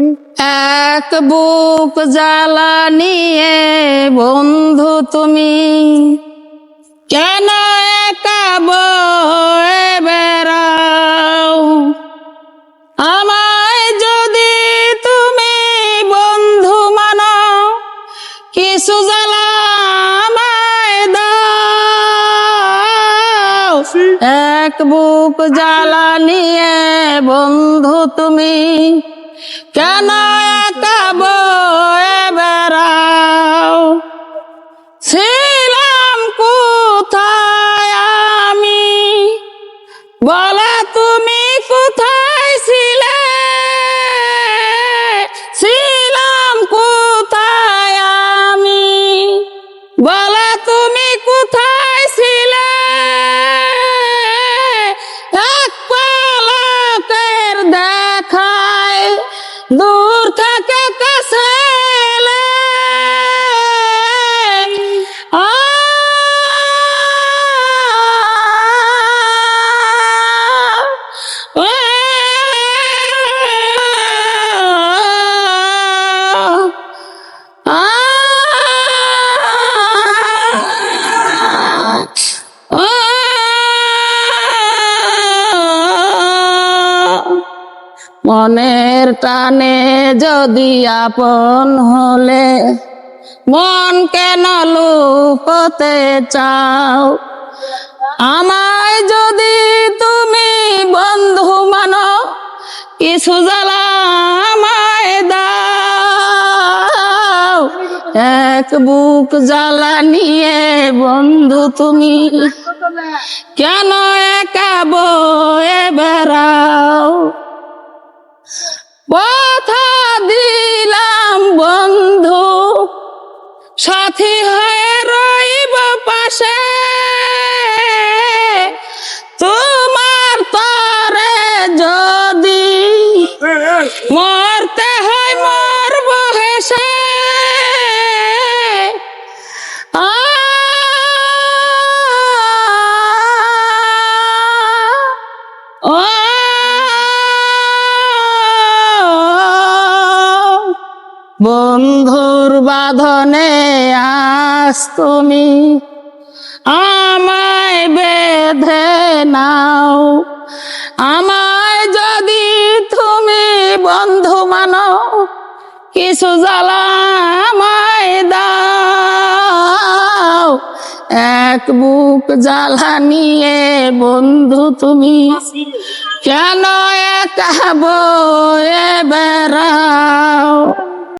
এক বুক জ্বালা বন্ধু তুমি। কেন একা আমায় যদি তুমি বন্ধু মানো, কিছু জ্বালা এক বুক জ্বালা নিয়ে বন্ধু তুমি। কেন এত বয়ে বেড়াও? দূর থেকে কাছে মনের টানে যদি আপন হলে মন কেন লুকোতে চাও? আমায় যদি তুমি বন্ধু মানো, কিছু জ্বালা দাও। এক বুক জ্বালা নিয়ে বন্ধু তুমি কেন একা বেড়াও? কথা দিলাম বন্ধু। সাথী হয়ে রইব পাশে। তোমার তরে যদি মরতে বন্ধুর বাঁধনে আস তুমি, আমায় বেঁধে নাও। আমায় যদি তুমি বন্ধু মানো, কিছু জ্বালা আমায় দাও। এক বুক জ্বালা নিয়ে বন্ধু তুমি, কেন একা বয়ে বেড়াও?